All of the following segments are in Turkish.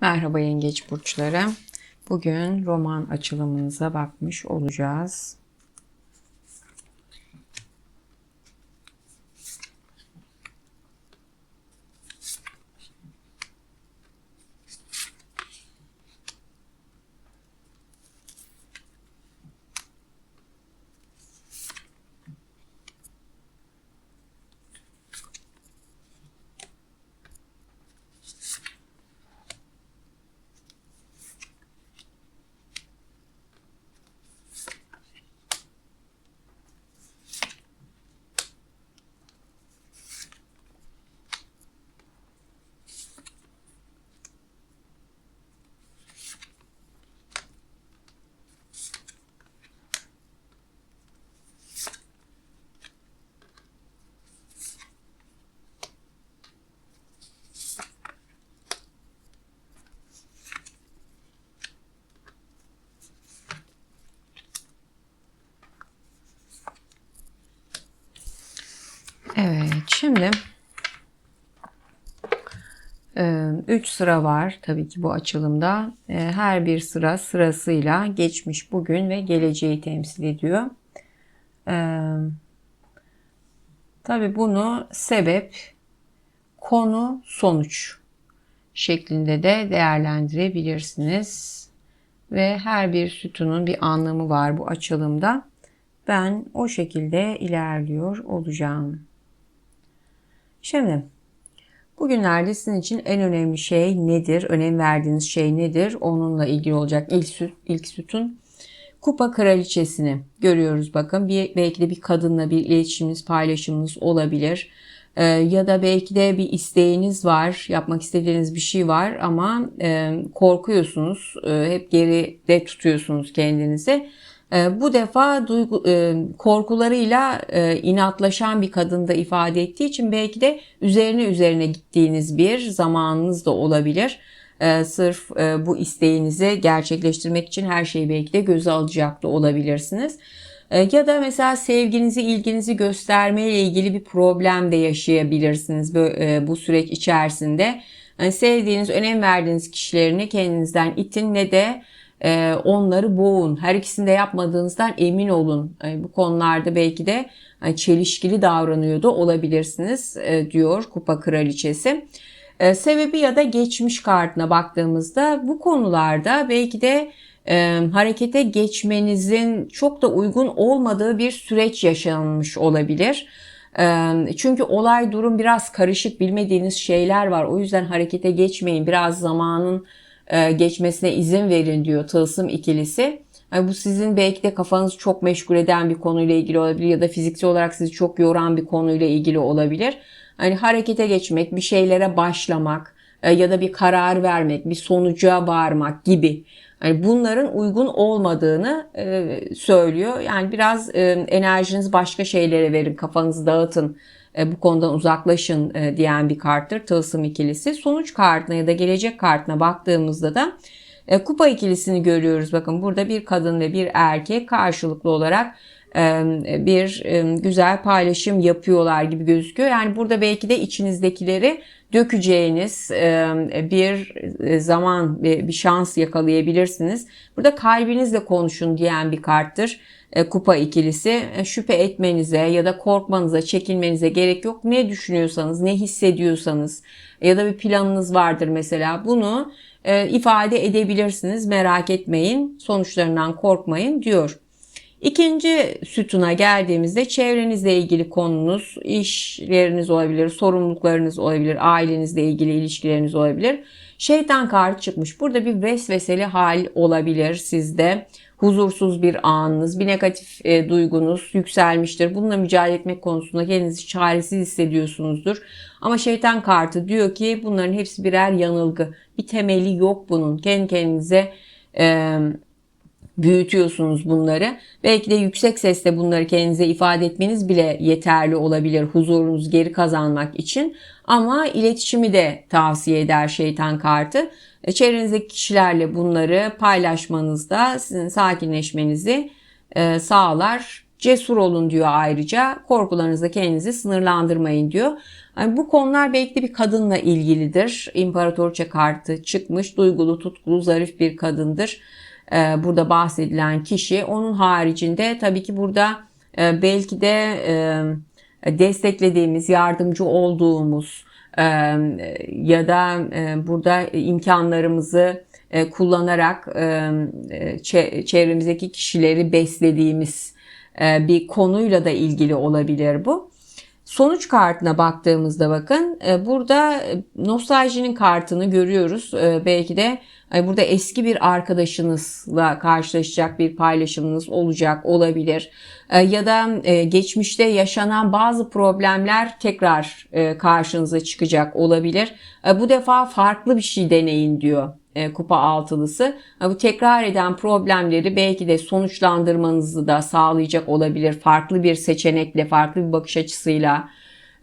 Merhaba yengeç burçları. Bugün roman açılımınıza bakmış olacağız. Evet, şimdi 3 sıra var tabii ki bu açılımda. E, her bir sıra sırasıyla geçmiş, bugün ve geleceği temsil ediyor. E, tabii bunu sebep, konu, sonuç şeklinde de değerlendirebilirsiniz. Ve her bir sütunun bir anlamı var bu açılımda. Ben o şekilde ilerliyor olacağım. Şimdi bugünlerde sizin için en önemli şey nedir? Önem verdiğiniz şey nedir? Onunla ilgili olacak ilk, süt, ilk sütun. Kupa kraliçesini görüyoruz bakın. Bir, belki de bir kadınla bir iletişiminiz, paylaşımınız olabilir. Ee, ya da belki de bir isteğiniz var, yapmak istediğiniz bir şey var ama e, korkuyorsunuz, e, hep geride tutuyorsunuz kendinizi. Ee, bu defa duygu, e, korkularıyla e, inatlaşan bir kadında ifade ettiği için belki de üzerine üzerine gittiğiniz bir zamanınız da olabilir. Ee, sırf e, bu isteğinizi gerçekleştirmek için her şeyi belki de göze alacak da olabilirsiniz. Ee, ya da mesela sevginizi, ilginizi göstermeyle ilgili bir problem de yaşayabilirsiniz bu süreç içerisinde. Yani sevdiğiniz, önem verdiğiniz kişilerini kendinizden itin ne de e, onları boğun. Her ikisini de yapmadığınızdan emin olun. E, bu konularda belki de hani çelişkili davranıyor da olabilirsiniz e, diyor Kupa Kraliçesi. E, sebebi ya da geçmiş kartına baktığımızda bu konularda belki de e, harekete geçmenizin çok da uygun olmadığı bir süreç yaşanmış olabilir. E, çünkü olay durum biraz karışık bilmediğiniz şeyler var. O yüzden harekete geçmeyin. Biraz zamanın e, geçmesine izin verin diyor tılsım ikilisi. Yani bu sizin belki de kafanızı çok meşgul eden bir konuyla ilgili olabilir ya da fiziksel olarak sizi çok yoran bir konuyla ilgili olabilir. Hani harekete geçmek, bir şeylere başlamak e, ya da bir karar vermek, bir sonuca varmak gibi. Yani bunların uygun olmadığını e, söylüyor. Yani biraz enerjiniz başka şeylere verin, kafanızı dağıtın e, bu konudan uzaklaşın e, diyen bir karttır tılsım ikilisi. Sonuç kartına ya da gelecek kartına baktığımızda da e, kupa ikilisini görüyoruz. Bakın burada bir kadın ve bir erkek karşılıklı olarak bir güzel paylaşım yapıyorlar gibi gözüküyor. Yani burada belki de içinizdekileri dökeceğiniz bir zaman, bir şans yakalayabilirsiniz. Burada kalbinizle konuşun diyen bir karttır. E, kupa ikilisi e, şüphe etmenize ya da korkmanıza, çekinmenize gerek yok. Ne düşünüyorsanız, ne hissediyorsanız ya da bir planınız vardır mesela bunu e, ifade edebilirsiniz. Merak etmeyin, sonuçlarından korkmayın diyor. İkinci sütuna geldiğimizde çevrenizle ilgili konunuz, işleriniz olabilir, sorumluluklarınız olabilir, ailenizle ilgili ilişkileriniz olabilir. Şeytan kartı çıkmış. Burada bir vesveseli hal olabilir sizde huzursuz bir anınız, bir negatif e, duygunuz yükselmiştir. Bununla mücadele etmek konusunda kendinizi çaresiz hissediyorsunuzdur. Ama şeytan kartı diyor ki bunların hepsi birer yanılgı. Bir temeli yok bunun. Kendi kendinize e, büyütüyorsunuz bunları. Belki de yüksek sesle bunları kendinize ifade etmeniz bile yeterli olabilir huzurunuzu geri kazanmak için. Ama iletişimi de tavsiye eder şeytan kartı. E, çevrenizdeki kişilerle bunları paylaşmanızda sizin sakinleşmenizi e, sağlar. Cesur olun diyor ayrıca. Korkularınızda kendinizi sınırlandırmayın diyor. Yani bu konular belki de bir kadınla ilgilidir. İmparatorça kartı çıkmış. Duygulu, tutkulu, zarif bir kadındır. Ee, burada bahsedilen kişi. Onun haricinde tabii ki burada e, belki de e, desteklediğimiz, yardımcı olduğumuz e, ya da burada imkanlarımızı kullanarak çevremizdeki kişileri beslediğimiz bir konuyla da ilgili olabilir bu. Sonuç kartına baktığımızda bakın burada nostaljinin kartını görüyoruz. Belki de burada eski bir arkadaşınızla karşılaşacak bir paylaşımınız olacak olabilir. Ya da geçmişte yaşanan bazı problemler tekrar karşınıza çıkacak olabilir. Bu defa farklı bir şey deneyin diyor e, kupa altılısı. Bu tekrar eden problemleri belki de sonuçlandırmanızı da sağlayacak olabilir. Farklı bir seçenekle, farklı bir bakış açısıyla,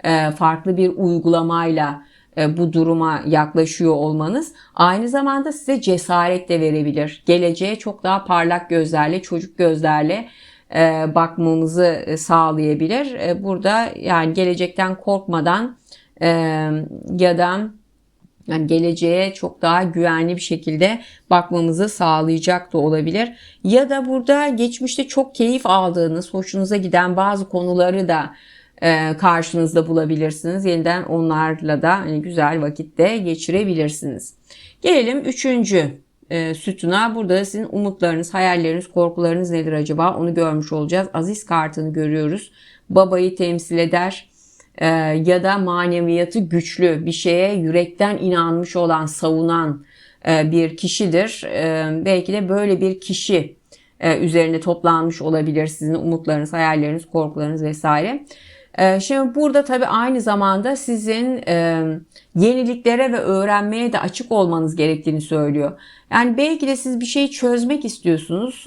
e, farklı bir uygulamayla e, bu duruma yaklaşıyor olmanız aynı zamanda size cesaret de verebilir. Geleceğe çok daha parlak gözlerle, çocuk gözlerle bakmamızı sağlayabilir. Burada yani gelecekten korkmadan ya da yani geleceğe çok daha güvenli bir şekilde bakmamızı sağlayacak da olabilir. Ya da burada geçmişte çok keyif aldığınız, hoşunuza giden bazı konuları da e, karşınızda bulabilirsiniz. Yeniden onlarla da hani güzel vakitte geçirebilirsiniz. Gelelim üçüncü e, sütuna. Burada sizin umutlarınız, hayalleriniz, korkularınız nedir acaba? Onu görmüş olacağız. Aziz kartını görüyoruz. Babayı temsil eder e, ya da maneviyatı güçlü bir şeye yürekten inanmış olan, savunan e, bir kişidir. E, belki de böyle bir kişi üzerine toplanmış olabilir sizin umutlarınız, hayalleriniz, korkularınız vesaire. Şimdi burada tabii aynı zamanda sizin yeniliklere ve öğrenmeye de açık olmanız gerektiğini söylüyor. Yani belki de siz bir şeyi çözmek istiyorsunuz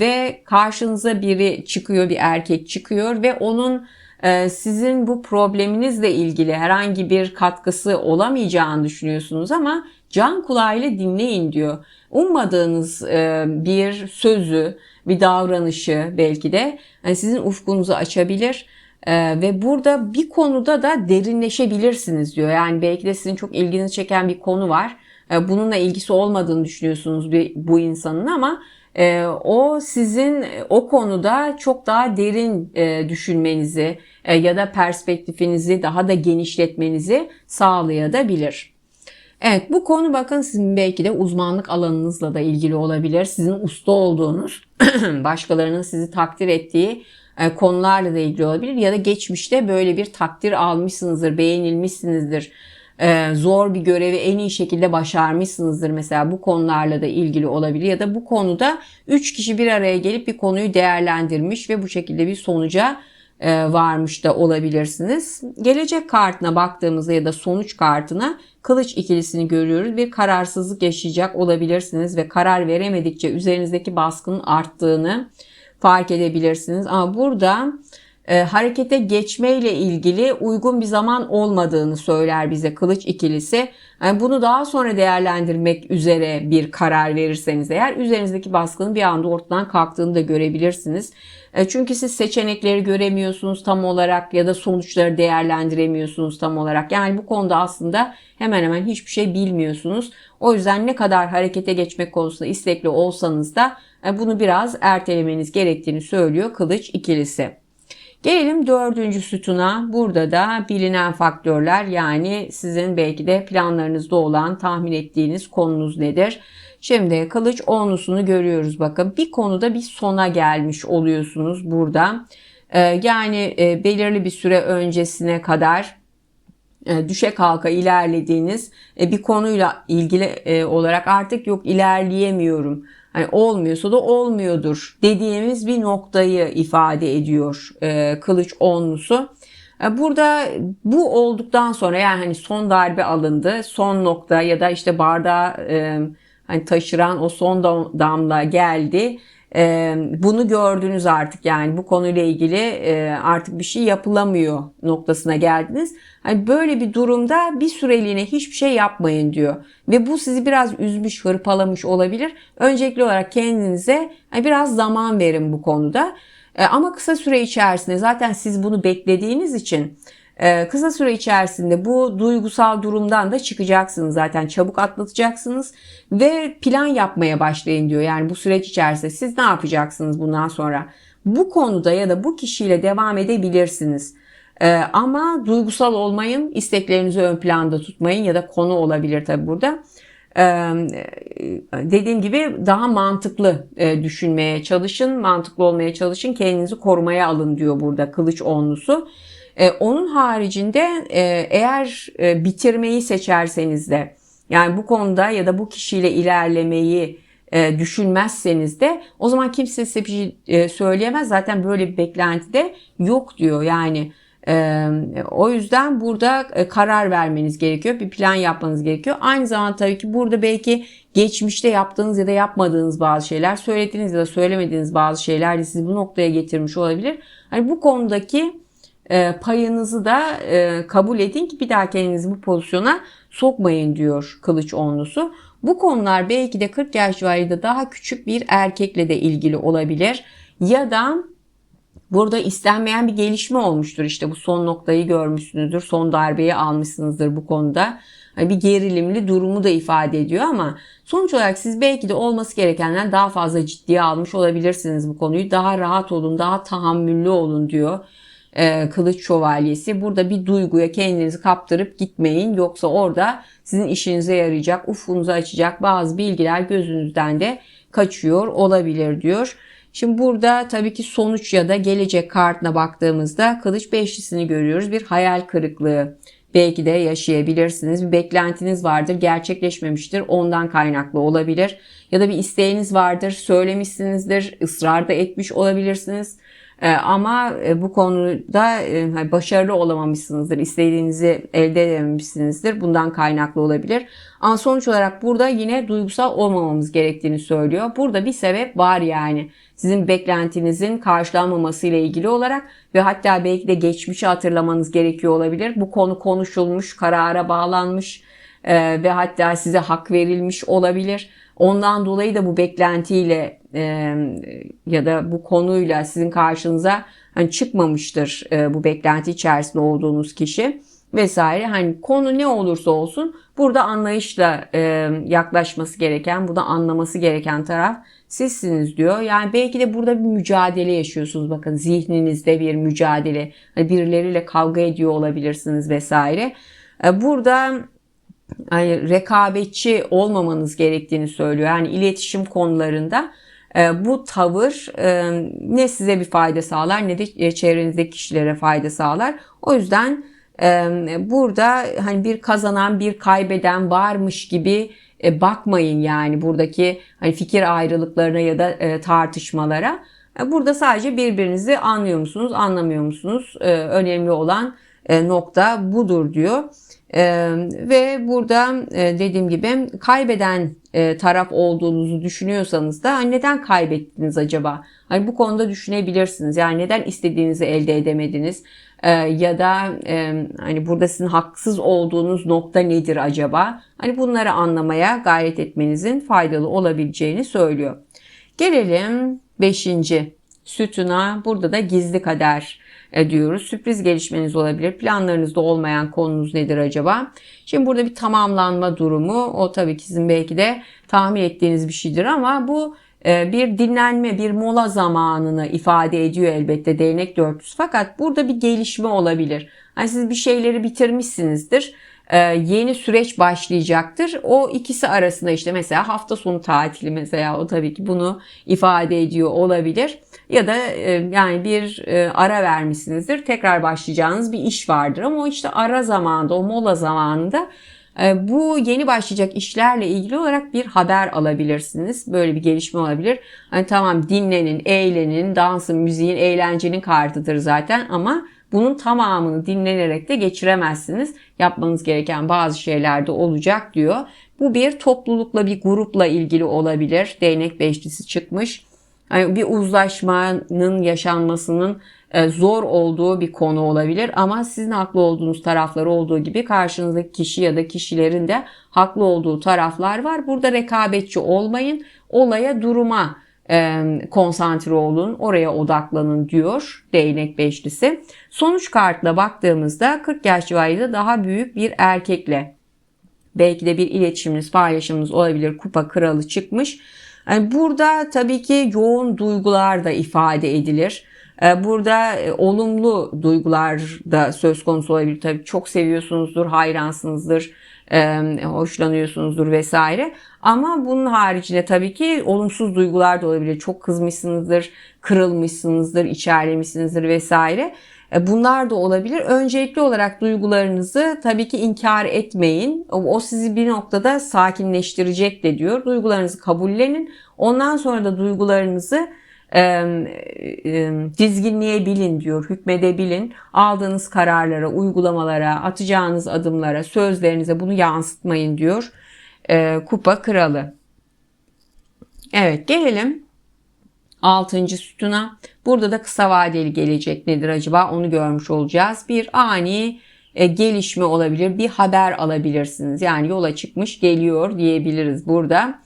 ve karşınıza biri çıkıyor, bir erkek çıkıyor ve onun sizin bu probleminizle ilgili herhangi bir katkısı olamayacağını düşünüyorsunuz ama can kulağıyla dinleyin diyor. Ummadığınız e, bir sözü, bir davranışı belki de yani sizin ufkunuzu açabilir. Ee, ve burada bir konuda da derinleşebilirsiniz diyor. Yani belki de sizin çok ilginizi çeken bir konu var. Ee, bununla ilgisi olmadığını düşünüyorsunuz bu insanın ama e, o sizin o konuda çok daha derin e, düşünmenizi e, ya da perspektifinizi daha da genişletmenizi sağlayabilir. Evet bu konu bakın sizin belki de uzmanlık alanınızla da ilgili olabilir. Sizin usta olduğunuz, başkalarının sizi takdir ettiği e, konularla da ilgili olabilir. Ya da geçmişte böyle bir takdir almışsınızdır, beğenilmişsinizdir. E, zor bir görevi en iyi şekilde başarmışsınızdır mesela bu konularla da ilgili olabilir. Ya da bu konuda 3 kişi bir araya gelip bir konuyu değerlendirmiş ve bu şekilde bir sonuca e, varmış da olabilirsiniz. Gelecek kartına baktığımızda ya da sonuç kartına kılıç ikilisini görüyoruz. Bir kararsızlık yaşayacak olabilirsiniz ve karar veremedikçe üzerinizdeki baskının arttığını fark edebilirsiniz. Ama burada e, harekete geçmeyle ilgili uygun bir zaman olmadığını söyler bize kılıç ikilisi. Yani bunu daha sonra değerlendirmek üzere bir karar verirseniz eğer üzerinizdeki baskının bir anda ortadan kalktığını da görebilirsiniz. E, çünkü siz seçenekleri göremiyorsunuz tam olarak ya da sonuçları değerlendiremiyorsunuz tam olarak. Yani bu konuda aslında hemen hemen hiçbir şey bilmiyorsunuz. O yüzden ne kadar harekete geçmek konusunda istekli olsanız da e, bunu biraz ertelemeniz gerektiğini söylüyor kılıç ikilisi. Gelelim dördüncü sütuna. Burada da bilinen faktörler yani sizin belki de planlarınızda olan tahmin ettiğiniz konunuz nedir? Şimdi kılıç onlusunu görüyoruz bakın. Bir konuda bir sona gelmiş oluyorsunuz burada. Ee, yani e, belirli bir süre öncesine kadar e, düşe kalka ilerlediğiniz e, bir konuyla ilgili olarak artık yok ilerleyemiyorum. Hani olmuyorsa da olmuyordur dediğimiz bir noktayı ifade ediyor kılıç onlusu. Burada bu olduktan sonra yani hani son darbe alındı, son nokta ya da işte bardağı hani taşıran o son damla geldi. E, bunu gördünüz artık yani bu konuyla ilgili e, artık bir şey yapılamıyor noktasına geldiniz. Hani böyle bir durumda bir süreliğine hiçbir şey yapmayın diyor. Ve bu sizi biraz üzmüş, hırpalamış olabilir. Öncelikli olarak kendinize hani biraz zaman verin bu konuda. E, ama kısa süre içerisinde zaten siz bunu beklediğiniz için Ee, kısa süre içerisinde bu duygusal durumdan da çıkacaksınız zaten çabuk atlatacaksınız ve plan yapmaya başlayın diyor. Yani bu süreç içerisinde siz ne yapacaksınız bundan sonra? Bu konuda ya da bu kişiyle devam edebilirsiniz. Ee, ama duygusal olmayın, isteklerinizi ön planda tutmayın ya da konu olabilir tabi burada. Ee, dediğim gibi daha mantıklı e, düşünmeye çalışın, mantıklı olmaya çalışın, kendinizi korumaya alın diyor burada kılıç onlusu. Ee, onun haricinde e, eğer e, bitirmeyi seçerseniz de yani bu konuda ya da bu kişiyle ilerlemeyi düşünmezseniz de o zaman kimse size bir şey söyleyemez. Zaten böyle bir beklenti de yok diyor. Yani ee, o yüzden burada e, karar vermeniz gerekiyor. Bir plan yapmanız gerekiyor. Aynı zamanda tabii ki burada belki geçmişte yaptığınız ya da yapmadığınız bazı şeyler, söylediğiniz ya da söylemediğiniz bazı şeyler de sizi bu noktaya getirmiş olabilir. Hani bu konudaki e, payınızı da e, kabul edin ki bir daha kendinizi bu pozisyona sokmayın diyor kılıç onlusu. Bu konular belki de 40 yaş civarında daha küçük bir erkekle de ilgili olabilir. Ya da Burada istenmeyen bir gelişme olmuştur. İşte bu son noktayı görmüşsünüzdür. Son darbeyi almışsınızdır bu konuda. Hani bir gerilimli durumu da ifade ediyor ama sonuç olarak siz belki de olması gerekenden daha fazla ciddiye almış olabilirsiniz bu konuyu. Daha rahat olun, daha tahammüllü olun diyor e, Kılıç Şövalyesi. Burada bir duyguya kendinizi kaptırıp gitmeyin. Yoksa orada sizin işinize yarayacak, ufkunuzu açacak bazı bilgiler gözünüzden de kaçıyor olabilir diyor. Şimdi burada tabii ki sonuç ya da gelecek kartına baktığımızda kılıç beşlisini görüyoruz. Bir hayal kırıklığı belki de yaşayabilirsiniz. Bir beklentiniz vardır, gerçekleşmemiştir. Ondan kaynaklı olabilir. Ya da bir isteğiniz vardır, söylemişsinizdir, ısrarda etmiş olabilirsiniz. Ee, ama e, bu konuda e, hani başarılı olamamışsınızdır, istediğinizi elde edememişsinizdir. Bundan kaynaklı olabilir. Ama sonuç olarak burada yine duygusal olmamamız gerektiğini söylüyor. Burada bir sebep var yani. Sizin beklentinizin karşılanmaması ile ilgili olarak ve hatta belki de geçmişi hatırlamanız gerekiyor olabilir. Bu konu konuşulmuş, karara bağlanmış e, ve hatta size hak verilmiş olabilir. Ondan dolayı da bu beklentiyle e, ya da bu konuyla sizin karşınıza hani çıkmamıştır e, bu beklenti içerisinde olduğunuz kişi vesaire. Hani konu ne olursa olsun burada anlayışla e, yaklaşması gereken, burada anlaması gereken taraf sizsiniz diyor. Yani belki de burada bir mücadele yaşıyorsunuz. Bakın zihninizde bir mücadele. Hani birileriyle kavga ediyor olabilirsiniz vesaire. E, burada yani rekabetçi olmamanız gerektiğini söylüyor. Yani iletişim konularında e, bu tavır e, ne size bir fayda sağlar ne de e, çevrenizdeki kişilere fayda sağlar. O yüzden burada hani bir kazanan bir kaybeden varmış gibi bakmayın yani buradaki hani fikir ayrılıklarına ya da tartışmalara. Burada sadece birbirinizi anlıyor musunuz, anlamıyor musunuz? Önemli olan nokta budur diyor. Ve burada dediğim gibi kaybeden taraf olduğunuzu düşünüyorsanız da neden kaybettiniz acaba? Hani bu konuda düşünebilirsiniz. Yani neden istediğinizi elde edemediniz? Ya da hani burada sizin haksız olduğunuz nokta nedir acaba? Hani bunları anlamaya gayret etmenizin faydalı olabileceğini söylüyor. Gelelim 5. sütuna. Burada da gizli kader diyoruz. Sürpriz gelişmeniz olabilir. Planlarınızda olmayan konunuz nedir acaba? Şimdi burada bir tamamlanma durumu. O tabii ki sizin belki de tahmin ettiğiniz bir şeydir ama bu e, bir dinlenme, bir mola zamanını ifade ediyor elbette değnek dörtlüsü. Fakat burada bir gelişme olabilir. Hani siz bir şeyleri bitirmişsinizdir e, yeni süreç başlayacaktır. O ikisi arasında işte mesela hafta sonu tatili mesela o tabii ki bunu ifade ediyor olabilir. Ya da e, yani bir e, ara vermişsinizdir. Tekrar başlayacağınız bir iş vardır ama o işte ara zamanında, o mola zamanında bu yeni başlayacak işlerle ilgili olarak bir haber alabilirsiniz. Böyle bir gelişme olabilir. Hani tamam dinlenin, eğlenin, dansın, müziğin, eğlencenin kartıdır zaten ama bunun tamamını dinlenerek de geçiremezsiniz. Yapmanız gereken bazı şeyler de olacak diyor. Bu bir toplulukla bir grupla ilgili olabilir. Değnek beşlisi çıkmış. Yani bir uzlaşmanın yaşanmasının e, zor olduğu bir konu olabilir ama sizin haklı olduğunuz tarafları olduğu gibi karşınızdaki kişi ya da kişilerin de haklı olduğu taraflar var. Burada rekabetçi olmayın. Olaya duruma e, konsantre olun, oraya odaklanın diyor değnek beşlisi. Sonuç kartla baktığımızda 40 yaş civarında daha büyük bir erkekle belki de bir iletişiminiz, paylaşımınız olabilir. Kupa kralı çıkmış. Yani burada tabii ki yoğun duygular da ifade edilir. Ee, burada e, olumlu duygular da söz konusu olabilir. Tabii çok seviyorsunuzdur, hayransınızdır, hoşlanıyorsunuzdur vesaire. Ama bunun haricinde tabii ki olumsuz duygular da olabilir. Çok kızmışsınızdır, kırılmışsınızdır, içerlemişsinizdir vesaire. E, bunlar da olabilir. Öncelikli olarak duygularınızı tabii ki inkar etmeyin. O sizi bir noktada sakinleştirecek de diyor. Duygularınızı kabullenin. Ondan sonra da duygularınızı e, e, dizginleyebilin diyor, hükmedebilin. Aldığınız kararlara, uygulamalara, atacağınız adımlara, sözlerinize bunu yansıtmayın diyor. E, kupa kralı. Evet gelelim 6. sütuna. Burada da kısa vadeli gelecek nedir acaba onu görmüş olacağız. Bir ani e, gelişme olabilir, bir haber alabilirsiniz. Yani yola çıkmış geliyor diyebiliriz burada.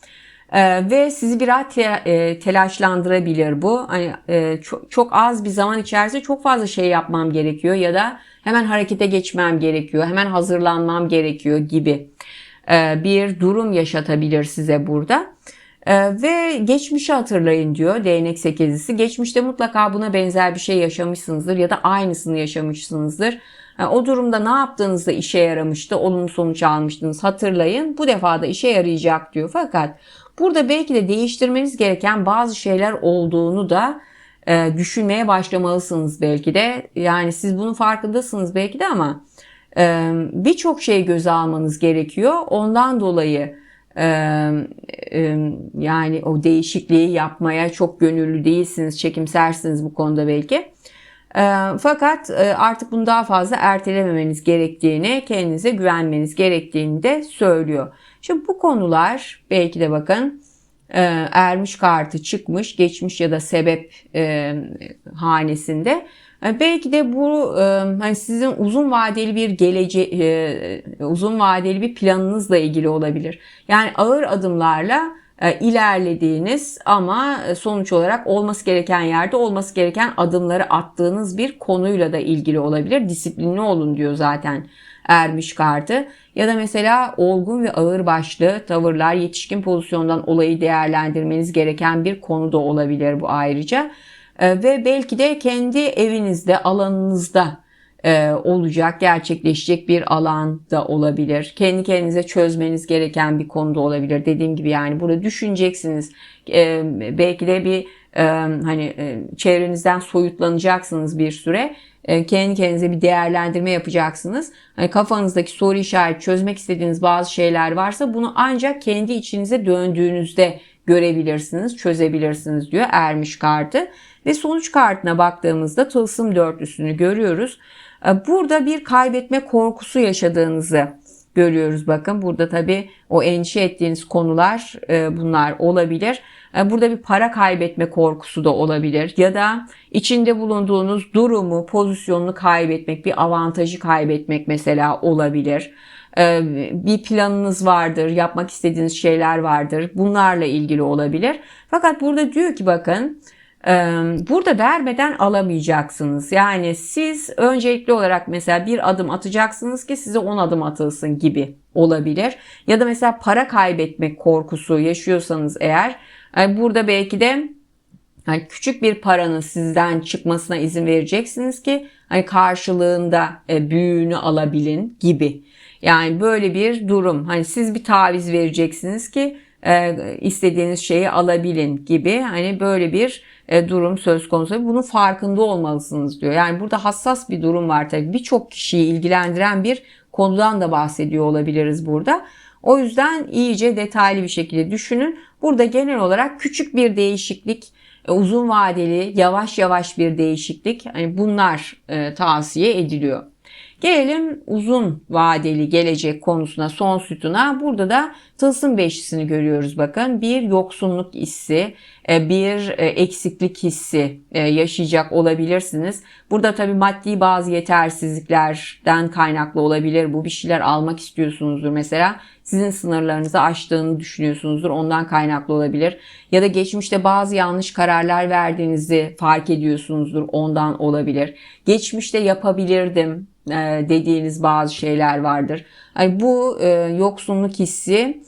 E, ve sizi biraz e, telaşlandırabilir bu. Hani çok, az bir zaman içerisinde çok fazla şey yapmam gerekiyor ya da hemen harekete geçmem gerekiyor, hemen hazırlanmam gerekiyor gibi bir durum yaşatabilir size burada. Ee, ve geçmişi hatırlayın diyor değnek sekizlisi. Geçmişte mutlaka buna benzer bir şey yaşamışsınızdır ya da aynısını yaşamışsınızdır. Yani o durumda ne yaptığınızda işe yaramıştı, olumlu sonuç almıştınız hatırlayın. Bu defa da işe yarayacak diyor. Fakat burada belki de değiştirmeniz gereken bazı şeyler olduğunu da e, düşünmeye başlamalısınız belki de. Yani siz bunun farkındasınız belki de ama e, birçok şey göze almanız gerekiyor. Ondan dolayı yani o değişikliği yapmaya çok gönüllü değilsiniz, çekimsersiniz bu konuda belki. Fakat artık bunu daha fazla ertelememeniz gerektiğini, kendinize güvenmeniz gerektiğini de söylüyor. Şimdi bu konular belki de bakın ermiş kartı çıkmış, geçmiş ya da sebep hanesinde belki de bu e, hani sizin uzun vadeli bir gelece e, uzun vadeli bir planınızla ilgili olabilir. Yani ağır adımlarla ilerlediğiniz ama sonuç olarak olması gereken yerde olması gereken adımları attığınız bir konuyla da ilgili olabilir. Disiplinli olun diyor zaten ermiş kartı. Ya da mesela olgun ve ağır başlı tavırlar yetişkin pozisyondan olayı değerlendirmeniz gereken bir konu da olabilir bu ayrıca. Ee, ve belki de kendi evinizde, alanınızda e, olacak, gerçekleşecek bir alan da olabilir. Kendi kendinize çözmeniz gereken bir konuda olabilir. Dediğim gibi yani burada düşüneceksiniz. Ee, belki de bir e, hani e, çevrenizden soyutlanacaksınız bir süre. Kendi kendinize bir değerlendirme yapacaksınız. Hani kafanızdaki soru işareti çözmek istediğiniz bazı şeyler varsa bunu ancak kendi içinize döndüğünüzde görebilirsiniz, çözebilirsiniz diyor Ermiş kartı. Ve sonuç kartına baktığımızda tılsım dörtlüsünü görüyoruz. E, burada bir kaybetme korkusu yaşadığınızı görüyoruz. Bakın burada tabii o endişe ettiğiniz konular e, bunlar olabilir. E, burada bir para kaybetme korkusu da olabilir ya da içinde bulunduğunuz durumu, pozisyonunu kaybetmek, bir avantajı kaybetmek mesela olabilir. Bir planınız vardır, yapmak istediğiniz şeyler vardır. Bunlarla ilgili olabilir. Fakat burada diyor ki bakın Burada vermeden alamayacaksınız. Yani siz öncelikli olarak mesela bir adım atacaksınız ki size 10 adım atılsın gibi olabilir. Ya da mesela para kaybetmek korkusu yaşıyorsanız eğer burada belki de yani küçük bir paranın sizden çıkmasına izin vereceksiniz ki hani karşılığında e, büyüğünü alabilin gibi. Yani böyle bir durum. Hani siz bir taviz vereceksiniz ki e, istediğiniz şeyi alabilin gibi. Hani böyle bir e, durum söz konusu. Bunun farkında olmalısınız diyor. Yani burada hassas bir durum var tabii. Birçok kişiyi ilgilendiren bir konudan da bahsediyor olabiliriz burada. O yüzden iyice detaylı bir şekilde düşünün. Burada genel olarak küçük bir değişiklik, e, uzun vadeli, yavaş yavaş bir değişiklik. Hani bunlar e, tavsiye ediliyor. Gelelim uzun vadeli gelecek konusuna, son sütuna. Burada da tılsım beşlisini görüyoruz bakın. Bir yoksunluk hissi, e, bir e, eksiklik hissi e, yaşayacak olabilirsiniz. Burada tabii maddi bazı yetersizliklerden kaynaklı olabilir. Bu bir şeyler almak istiyorsunuzdur mesela. Sizin sınırlarınızı aştığını düşünüyorsunuzdur. Ondan kaynaklı olabilir. Ya da geçmişte bazı yanlış kararlar verdiğinizi fark ediyorsunuzdur. Ondan olabilir. Geçmişte yapabilirdim dediğiniz bazı şeyler vardır. Yani bu yoksunluk hissi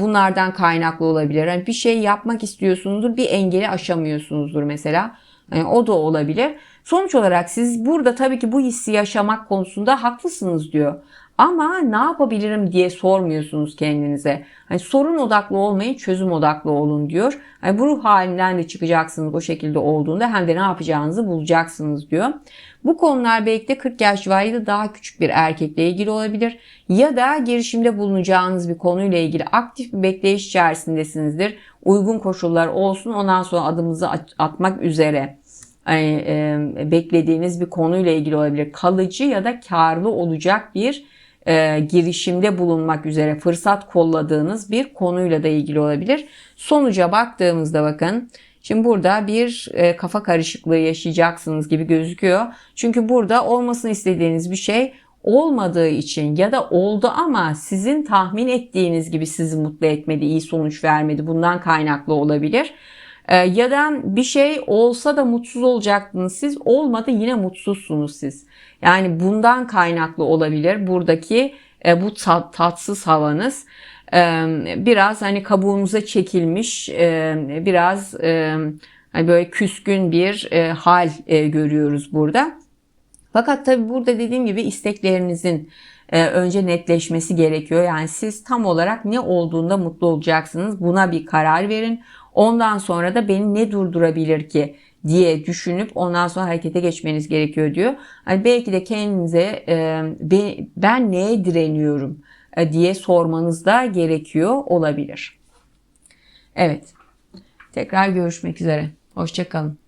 bunlardan kaynaklı olabilir. Yani bir şey yapmak istiyorsunuzdur, bir engeli aşamıyorsunuzdur mesela. Yani o da olabilir. Sonuç olarak siz burada tabii ki bu hissi yaşamak konusunda haklısınız diyor. Ama ne yapabilirim diye sormuyorsunuz kendinize. Hani sorun odaklı olmayın, çözüm odaklı olun diyor. Hani bu ruh halinden de çıkacaksınız o şekilde olduğunda hem de ne yapacağınızı bulacaksınız diyor. Bu konular belki de 40 yaş civarında daha küçük bir erkekle ilgili olabilir. Ya da girişimde bulunacağınız bir konuyla ilgili aktif bir bekleyiş içerisindesinizdir. Uygun koşullar olsun ondan sonra adımınızı atmak üzere yani, e, beklediğiniz bir konuyla ilgili olabilir. Kalıcı ya da karlı olacak bir e, girişimde bulunmak üzere fırsat kolladığınız bir konuyla da ilgili olabilir. Sonuca baktığımızda bakın Şimdi burada bir e, kafa karışıklığı yaşayacaksınız gibi gözüküyor. Çünkü burada olmasını istediğiniz bir şey olmadığı için ya da oldu ama sizin tahmin ettiğiniz gibi sizi mutlu etmedi, iyi sonuç vermedi. Bundan kaynaklı olabilir. E, ya da bir şey olsa da mutsuz olacaktınız siz, olmadı yine mutsuzsunuz siz. Yani bundan kaynaklı olabilir buradaki e, bu tat, tatsız havanız biraz hani kabuğunuza çekilmiş biraz hani böyle küskün bir hal görüyoruz burada. Fakat tabi burada dediğim gibi isteklerinizin önce netleşmesi gerekiyor. Yani siz tam olarak ne olduğunda mutlu olacaksınız. Buna bir karar verin. Ondan sonra da beni ne durdurabilir ki diye düşünüp ondan sonra harekete geçmeniz gerekiyor diyor. Hani belki de kendinize ben neye direniyorum? E, diye sormanız da gerekiyor olabilir. Evet. Tekrar görüşmek üzere. Hoşçakalın.